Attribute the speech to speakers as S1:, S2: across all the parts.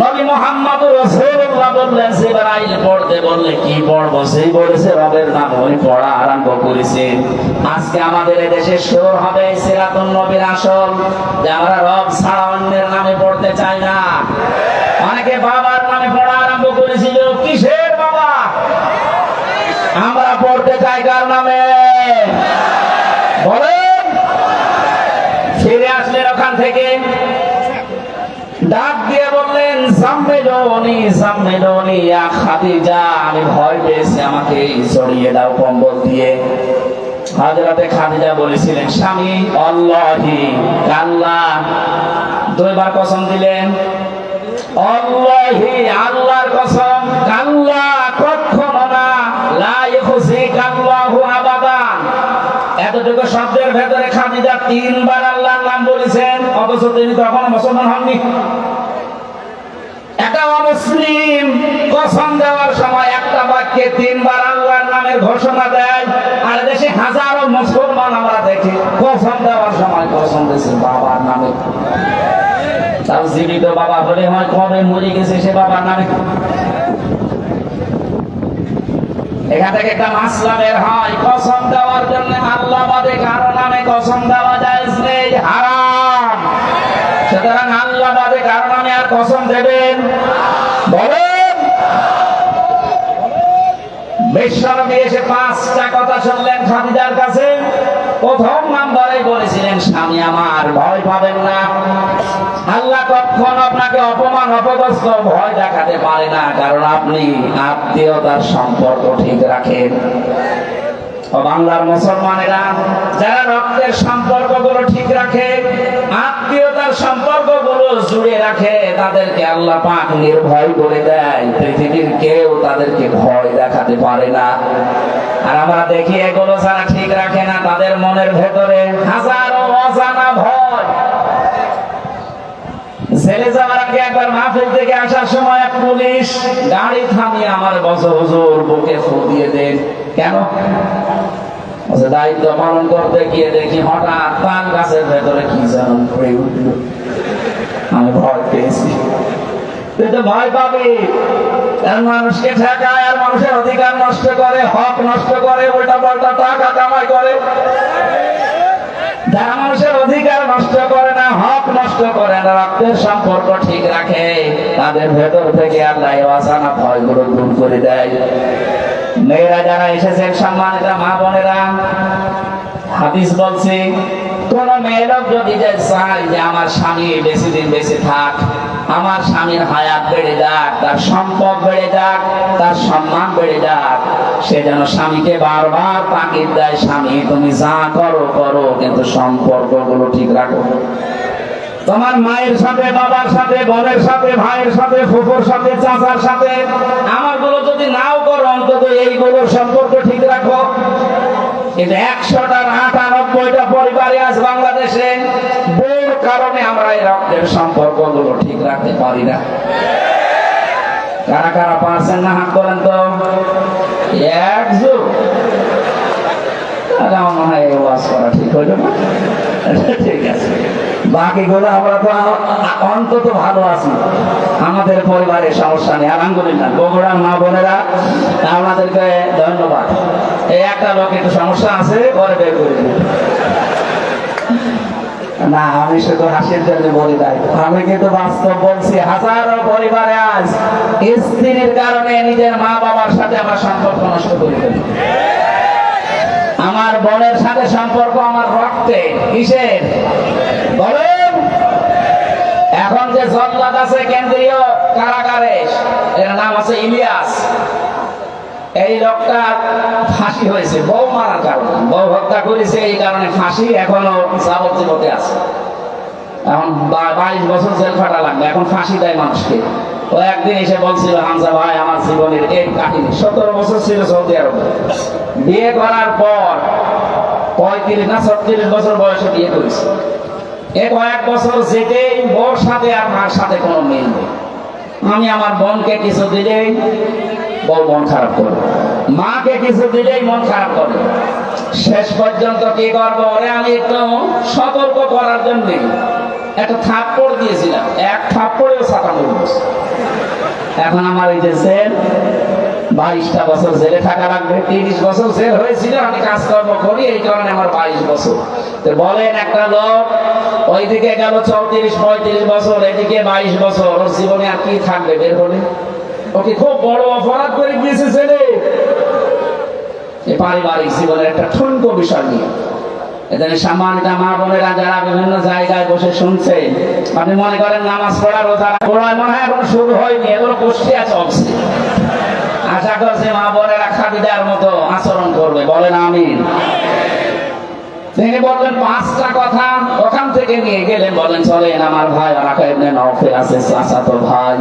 S1: নবী মোহাম্মদ রাসূলুল্লাহ বললেন জিবরাইল পড়তে বললে কি পড়ব? সেই বলেছে, রবের নাম ওই পড়া আরম্ভ করেছে। আজকে আমাদের দেশে শুরু হবে সিরাতুন নবীর আসল। যে আমরা রব ছাড়া অন্যের নামে পড়তে চাই না অনেকে বাবার নামে পড়া আরম্ভ করেছিল কিসের বাবা আমরা পড়তে চাই কার নামে বলেন ফিরে আসলেন ওখান থেকে ডাক দিয়ে বললেন সাম্মেলনি সাম্মেলনি ইয়া খাদিজা, আমি ভয় পেয়েছি, আমাকে জড়িয়ে দাও কম্বল দিয়ে। হাজরাতে খাদিজা বলেছিলেন, স্বামী, আল্লাহ দুইবার কসম দিলেন আল্লাহর কসম, আল্লাহ কখনো না, লা ইখজিক আল্লাহু আবাদান। এতটুকু শব্দের ভেতরে খাদিজা তিনবার আল্লাহর নাম বলেছেন, অথচ তিনি তখন মুসলমান হননি। একটা কসম দেওয়ার সময় একটা বাক্যে তিনবার আল্লাহর নামের ঘোষণা আর দেশে হাজারো মুসলমান আমরা দেখি, কসম দেওয়ার সময় কসম দিয়েছে বাবার নামে। তাও জীবিত বাবা কবে মরে গেছে সে বাবার নামে। এখান থেকে একটা হয়, কসম দেওয়ার জন্য আল্লাহ বাদে কারও নামে কসম দেওয়া যায় নেই হারাম সুতরাং আল্লাহ বাদে কারও নামে আর কসম দেবেন। বলেন। বিশ্বনবী এসে পাঁচটা কথা শুনলেন খাদিজার কাছে। প্রথম নাম্বারে বলেছিলেন, স্বামী আমার, ভয় পাবেন না। আল্লাহ কখন আপনাকে অপমান, অপদস্থ, ভয় দেখাতে পারে না। কারণ আপনি আত্মীয়তার সম্পর্ক ঠিক রাখেন। বাংলার মুসলমানেরা, যারা রক্তের সম্পর্কগুলো ঠিক রাখে, আত্মীয়তার সম্পর্কগুলো জুড়ে রাখে, তাদেরকে আল্লাহ পাক নির্ভয় করে দেয়। পৃথিবীর কেউ তাদেরকে ভয় দেখাতে পারে না। আর আমরা দেখি এগুলো যারা ঠিক রাখে না, তাদের মনের ভেতরে হাজারো অজানা ভয়। ছেলে যাওয়ার আগে একবার মাহফিল থেকে আসার সময় এক পুলিশ গাড়ি থামিয়ে আমার বছর হুজুর, বুকে ফু দিয়ে দেন কেন? দায়িত্ব পালন করতে গিয়ে দেখি হঠাৎ তাল গাছের ভেতরে কি যেন পড়ে উঠল। আমি ভয় পেয়েছি। ভয় পাবি। মানুষকে ঠেকায় আর মানুষের অধিকার নষ্ট করে, হক নষ্ট করে উল্টা পাল্টা টাকা কামাই করে। যারা মানুষের অধিকার নষ্ট করে হক নষ্ট করে না, রক্তের সম্পর্ক ঠিক রাখে। তাদের ভেতর থেকে আল্লাহ আসানা ভয়গুলো দূর করে দেয়। মেয়েরা যারা এসেছেন, সম্মানিত মা বোনেরা, হাদিস বলছে, কোন মেয়ে লোক যদি চায় যে আমার স্বামী বেশি দিন বেশি থাক আমার স্বামীর হায়াত বেড়ে যাক, তার সম্পদ বেড়ে যাক, তার সম্মান বেড়ে যাক। সে যেন স্বামীকে বারবার তাকিদ দেয়, স্বামী, তুমি যা করো করো, কিন্তু সম্পর্কগুলো ঠিক রাখো। তোমার মায়ের সাথে, বাবার সাথে, বোনের সাথে, ভাইয়ের সাথে, ফুফুর সাথে, চাচার সাথে আমারগুলো যদি নাও করো, অন্তত এইগুলোর সম্পর্ক ঠিক রাখো। কিন্তু একশোটার আটানব্বইটা পরিবারে কারণে আমরা এই রক্তের সম্পর্কগুলো ঠিক রাখতে পারি না। কারা কারা পারছেন না হাত করেন তো? একযুগ আরে মনে হয় ওয়াজ করা ঠিক হইল না। ঠিক আছে। বাকিগুলো আমরা তো অন্তত ভালো আছি। আমাদের পরিবারের সমস্যা নেই। আলহামদুলিল্লাহ। বগুড়ার মা বোনেরা, আমাদেরকে ধন্যবাদ। এই একটা লোক একটু সমস্যা আছে, পরে বের করে। না, আমি শুধু হাসির জন্য বলি আমি কিন্তু বাস্তব বলছি, হাজারো পরিবারে আজ স্ত্রীর কারণে নিজের মা বাবার সাথে আমার সম্পর্ক নষ্ট আমার বোনের সাথে সম্পর্ক আমার রক্তে, কিসের? বলেন। এখন যে জল্লাদ আছে কেন্দ্রীয় কারাগারে, এর নাম আছে ইলিয়াস। এই লোকটা ফাঁসি হয়েছে, বউ মারার কারণে। বউ হত্যা করেছে এই কারণে ফাঁসি এখনও যাবজ্জীবতে আছে। এখন বাইশ বছর জেল খাটা লাগবে, এখন ফাঁসি দেয় মানুষকে। ও একদিন এসে বলছিল, হামজা ভাই, আমার জীবনের এই কাহিনী। সতেরো বছর ছিল সৌদি আরবে। বিয়ে করার পর পঁয়ত্রিশ না ছত্রিশ বছর বয়সে বিয়ে করেছে। এ কয়েক বছর যেতেই বোর সাথে আর মার সাথে কোনো মিল নেই। আমি আমার বোনকে কিছু দিলেই বউ মন খারাপ করে। মাকে কিছু দিলেই মন খারাপ করে। শেষ পর্যন্ত কি করব? ওরে আমি একটু সতর্ক করার জন্য একটা থাপ্পড় দিয়েছিলাম। এক থাপ্পড়েও ছাতা মরবো এখন আমার এই যে জেল বাইশটা বছর জেলে থাকা লাগবে তিরিশ বছর জেল হয়েছিল, আমি কাজকর্ম করি, এই কারণে আমার বাইশ বছর। তো বলেন একটা লোক, ওইদিকে গেল চৌত্রিশ পঁয়ত্রিশ বছর, এদিকে বাইশ বছর, ওর জীবনে আর কি থাকবে? বের হলে? ওকে খুব বড় অপরাধ করে গিয়েছে ছেলে পারিবারিক জীবনের একটা ঠুনকো বিষয় নিয়ে। আশা করছে মা বোনেরা খাদিদার মতো আচরণ করবে। বলেন তিনি বললেন, পাঁচটা কথা ওখান থেকে নিয়ে গেলেন। বলেন, চলেন আমার ভাই ইবনে নওফেল আছে চাচাতো ভাই।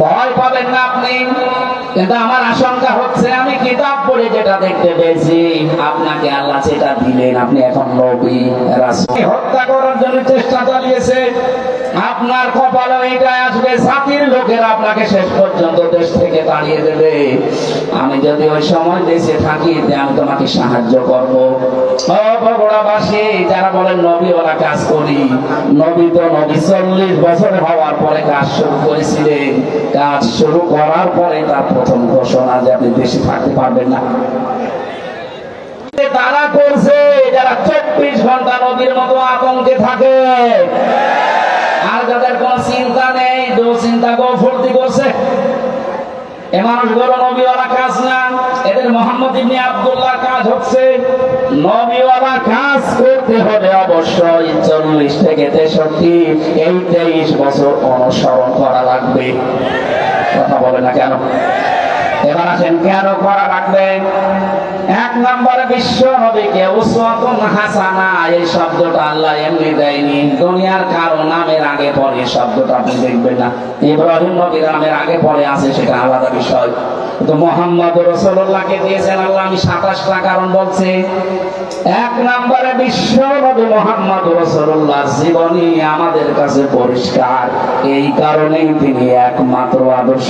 S1: ভয় পাবেন না আপনি, কিন্তু আমার আশঙ্কা হচ্ছে, আমি কিতাব পড়ে যেটা দেখতে পেয়েছি, আপনাকে আল্লাহ যেটা দিলেন, আপনি এখন নবী হত্যা করার জন্য চেষ্টা চালিয়েছে। আপনার কপালে এটা আসবে, জাতির লোকেরা আপনাকে শেষ পর্যন্ত দেশ থেকে তাড়িয়ে দেবে। আমি যদি ওই সময় দেশে থাকি আমি তোমাকে সাহায্য করব। যারা বলেন কাজ করি, নবী তো নবী চল্লিশ বছর হওয়ার পরে কাজ শুরু করেছিলেন। কাজ শুরু করার পরে তার প্রথম ঘোষণা যে আপনি দেশে থাকতে পারবেন না। তারা করছে, যারা চব্বিশ ঘণ্টা নদীর মতো আতঙ্কে থাকে। যাদের কোন চিন্তা নেই দুশ্চিন্তা ফুর্তি করছে এ মানুষগুলো নবীওয়ালা কাজ না, এদের মোহাম্মদ ইবনে আব্দুল্লাহ কাজ হচ্ছে। নবীওয়ালা কাজ করতে হবে অবশ্যই, চল্লিশ থেকে তেষট্টি, এই তেইশ বছর অনুসরণ করা লাগবে। কথা বলে না কেন? এবার আসেন কেন করা লাগবে? এক নম্বরে বিশ্ব নবীকে হাসানা, এই শব্দটা আল্লাহ এমনি দেয়নি। দুনিয়ার কারও নামের আগে পরে শব্দটা আপনি দেখবেন না। ইব্রাহিম নবীর নামের আগে পরে আছে সেটা আলাদা বিষয়। তো মোহাম্মদ দিয়েছেন আল্লাহ, আমি সাতাশটা কারণ বলছি। এক নম্বরে বিশ্ব নবী মোহাম্মদ রসুল্লাহ জীবনী আমাদের কাছে পরিষ্কার। এই কারণেই তিনি একমাত্র আদর্শ।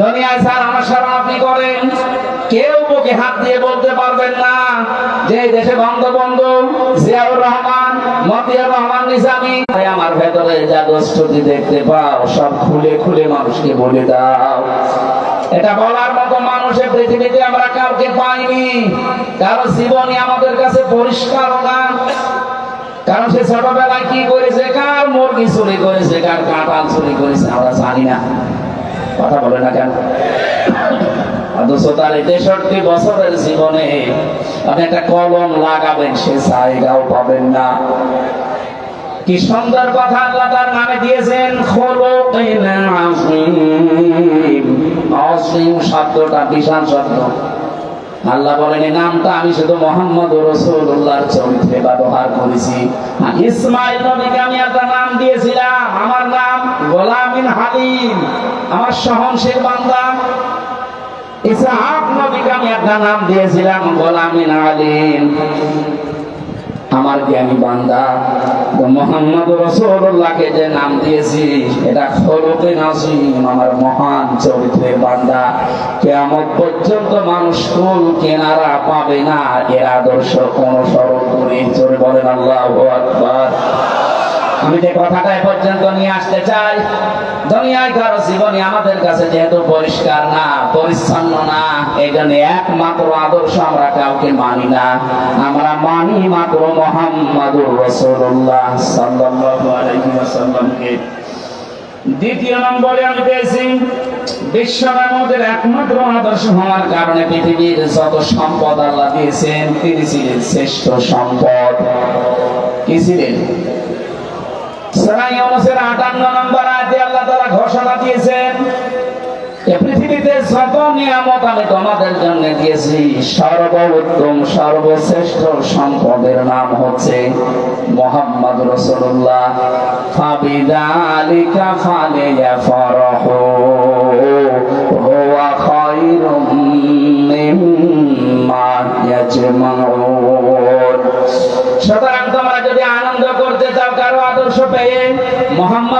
S1: দুনিয়ায় স্যার অনুসরণ আপনি করেন। কেউ বুকে হাত দিয়ে বলতে পারবেন না। যে দেশে বঙ্গবন্ধু জিয়াউর রহমান, মতিয়ার রহমান নিজামী আমার ভেতরে যা দোষটি দেখতে পাও, সব খুলে খুলে মানুষকে বলে দাও। এটা বলার মতো মানুষের পৃথিবীতে আমরা কাউকে পাইনি। কারও জীবনী আমাদের কাছে পরিষ্কার না। কারণ সে ছোটবেলায় কি করেছে? কার মুরগি চুরি করেছে? কার কাঁঠাল চুরি করেছে? আমরা জানি না। কথা বলে না কেন? তার তেষট্টি বছরের জীবনে আপনি একটা কলম লাগাবেন, সে জায়গাও পাবেন না। কি সুন্দর কথা আল্লাহ তার নামে দিয়েছেন, খোলকিন শব্দটা বিশাল শব্দ। আল্লাহ বলেন, এই নামটা আমি শুধু মোহাম্মদ রসুল্লাহর চরিত্রে ব্যবহার করেছি। ইসমাইল নবীকে আমি একটা নাম দিয়েছিলাম। আমার নাম গোলামিন হালিম। আমার সহনশীল বান্দা। ইসহাক নবীকে আমি একটা নাম দিয়েছিলাম গোলামিন আলিম আমার জ্ঞানী বান্দা, তো মোহাম্মদ রসুল্লাহকে যে নাম দিয়েছি, এটা খরতে নাসিম আমার মহান চরিত্রের বান্দা। কেমন পর্যন্ত মানুষ কুল কেনারা পাবে না, এর আদর্শ অনুসরণ করে চলে বলেন, আল্লাহ আকবার। আমি যে কথাটা পর্যন্ত নিয়ে আসতে চাই দুনিয়ায় কারও জীবনী আমাদের কাছে যেহেতু পরিষ্কার না, পরিচ্ছন্ন না এই জন্য একমাত্র আদর্শ আমরা কাউকে মানি না। আমরা মানি মাত্র মোহাম্মদুর রসুল্লাহ সাল্লাল্লাহু দ্বিতীয় নম্বরে আমি পেয়েছি মধ্যে একমাত্র আদর্শ হওয়ার কারণে পৃথিবীর যত সম্পদ আল্লাহ দিয়েছেন, তিনি ছিলেন শ্রেষ্ঠ সম্পদ। কি ছিলেন? সূরা ইউনূসের 58 নম্বর আয়াতে আল্লাহ তাআলা ঘোষণা দিয়েছেন পৃথিবীতে যত নিয়ামত আমি তোমাদের জন্য দিয়েছি। সর্বোত্তম, সর্বশ্রেষ্ঠ সম্পদের নাম হচ্ছে মোহাম্মদ রসুল্লাহ ফাবিদালিকা হুয়া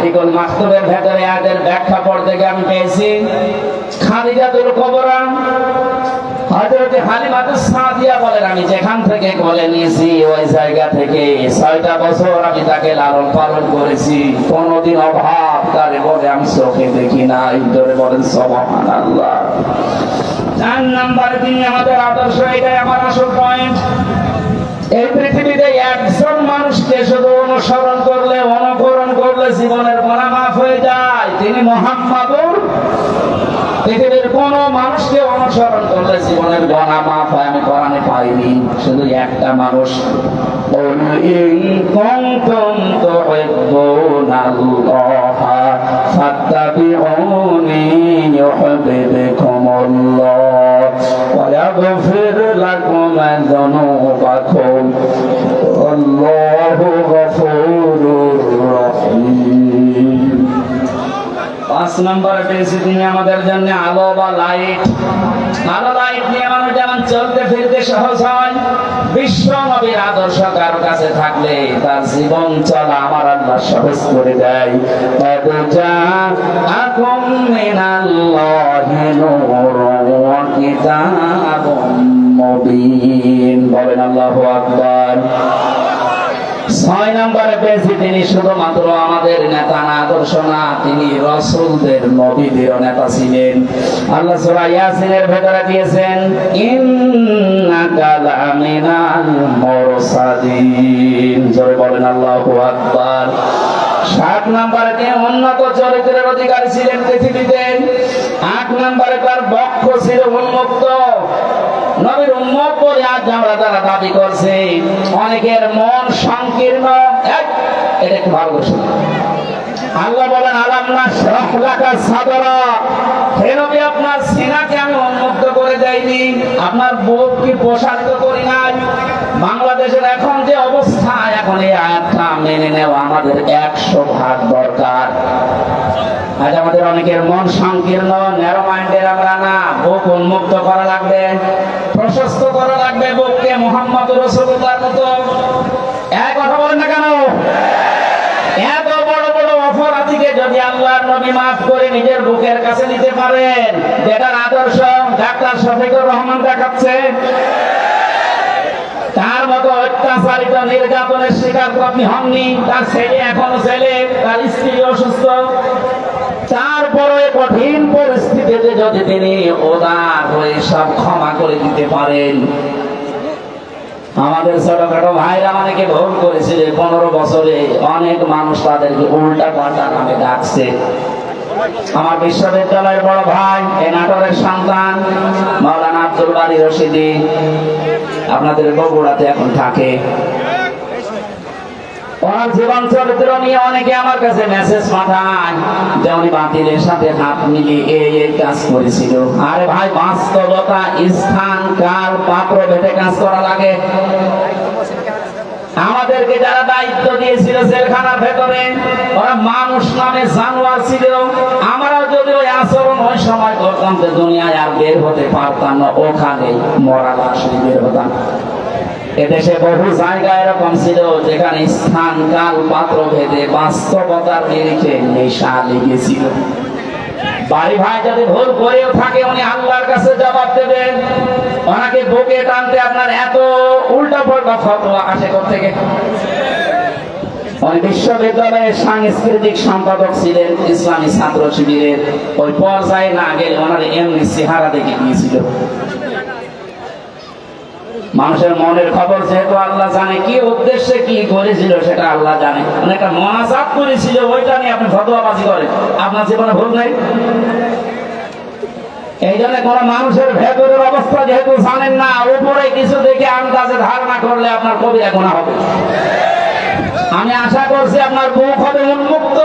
S1: আর রাহিকুল মাকতুবের ভেতরে আদের ব্যাখ্যা পড়তে গিয়ে পেয়েছি। খাদিজাতুল কবরা, হযরত সাদিয়া বলেন, আমি যেখান থেকে কোলে নিয়েছি, ওই জায়গা থেকে বছর আমি তাকে লালন পালন করেছি। অভাব আমি চোখে দেখি না। বলেন, সুবহানাল্লাহ। চার নাম্বার তিনি আমাদের আদর্শ, এটাই আমার আসল পয়েন্ট এই পৃথিবীতে একজন মানুষকে শুধু অনুসরণ করলে অনুকরণ করলে জীবনের গোনা মাফ হয়ে যায় তিনি মোহাম্মদুর পৃথিবীর কোন মানুষকে অনুসরণ করলে জীবনের গোনা মাফ হয় আমি কোরআনে পাইনি শুধু একটা মানুষ قل إن كنتم تحبون الله নম্বর পেয়েছি তিনি আমাদের জন্য আলো বা লাইট ভালো লাইট নিয়ে মানুষ যেমন চলতে ফিরতে সহজ হয় বিশ্বনবীর আদর্শ কার কাছে থাকলে তার জীবন চলা আমার আল্লাহ সহজ করে দেয়। বলেন আল্লাহ আকবর। ছয় নম্বরে পেয়েছি তিনি শুধুমাত্র আমাদের নেতা না, আদর্শ না, তিনি রসুলদের নবীদের নেতা ছিলেন। আল্লাহ সুরা ইয়াসিনের ভেতরে দিয়েছেন, ইন্নাকা লামিনাল মুরসালিন। জোরে বলেন আল্লাহু আকবার। সাত নম্বরে তিনি উন্নত চরিত্রের অধিকারী ছিলেন পৃথিবীতে? আট নম্বরে তার বক্ষ ছিল উন্মুক্ত। নবীর উম্মত বলে আজ আমরা তারা দাবি করছে। অনেকের মন সংকীর্ণ। এটা একটু ভালো আল্লাহ বলেন, আলাম না শরফলাকা সাদরা? হে নবী, আপনার সিনাকে আমি উন্মুক্ত করে দেইনি। আপনার বুক কি প্রসারিত করি নাই। বাংলাদেশের এখন এখন এই আয়াতটা মেনে নেওয়া আমাদের একশো ভাগ দরকার। আজ আমাদের অনেকের মন সংকীর্ণ ন্যারো মাইন্ডের আমরা না বুক উন্মুক্ত করা লাগবে, প্রশস্ত করা লাগবে বুককে মোহাম্মদ রসুল্লাহর মতো। এক কথা বলেন না কেন? এত বড় বড় অপরাধীকে যদি আল্লাহর নবী মাফ করে নিজের বুকের কাছে নিতে পারেন যেটার আদর্শ ডাক্তার শফিকুর রহমান দেখাচ্ছে। অত্যাচারিত নির্যাতনের শিকার আপনি হননি। তার ছেলে এখনও ছেলে তার স্ত্রী অসুস্থ। তারপরে কঠিন পরিস্থিতিতে যদি তিনি ওদার হয়ে সব ক্ষমা করে দিতে পারেন, আমাদের ছোটখাটো ভাইরা অনেকে ভুল করেছিল পনেরো বছরে। অনেক মানুষ তাদেরকে উল্টা পাল্টা নামে ডাকছে। আমার বিশ্ববিদ্যালয়ের বড় ভাই এ নাটোরের সন্তান মাওলানা আব্দুল বাড়ি রশিদি। আপনাদের বগুড়াতে এখন থাকে। আমার কাছে মেসেজ সাথে মিলিয়ে এই এই কাজ করেছিল। আরে ভাই, বাস্তবতা, স্থান, কাল, পাত্র ভেটে কাজ করা লাগে। আমাদেরকে যারা দায়িত্ব দিয়েছিল জেলখানার ভেতরে, ওরা মানুষ নামে জানোয়ার ছিল। আমরাও যদি ওই আচরণ ওই সময় করতাম তো দুনিয়ায় আর বের হতে পারতাম না, ওখানেই মরা লাশ বের হতাম। এদেশে বহু জায়গা এরকম ছিল যেখানে স্থান, কাল, পাত্র ভেদে বাস্তবতার নিরিখে নেশা লেগেছিল। বাড়ি ভাই যদি ভুল করেও থাকে, উনি আল্লাহর কাছে জবাব দেবেন। ওনাকে বুকে টানতে আপনার এত উল্টা পাল্টা ফতোয়া আসে থেকে ওই বিশ্ববিদ্যালয়ের সাংস্কৃতিক সম্পাদক ছিলেন, ইসলামী ছাত্র শিবিরের। ওই পর্যায়ে না গেলে ওনার এমনি চেহারা দেখে গিয়েছিল মানুষের মনের খবর যেহেতু আল্লাহ জানে, কি উদ্দেশ্যে কি করেছিল সেটা আল্লাহ জানে। একটা মনাজাত করেছিল, ওইটা নিয়ে আপনি ফতোয়াবাজি করেন। আপনার জীবনে ভুল নেই? এই জন্য কোন মানুষের ভেতরের অবস্থা যেহেতু জানেন না, উপরে কিছু দেখে আন্দাজে ধারণা করলে আপনার কবিরা গোনা হবে। আমি আশা করছি আপনার বুক হবে উন্মুক্ত।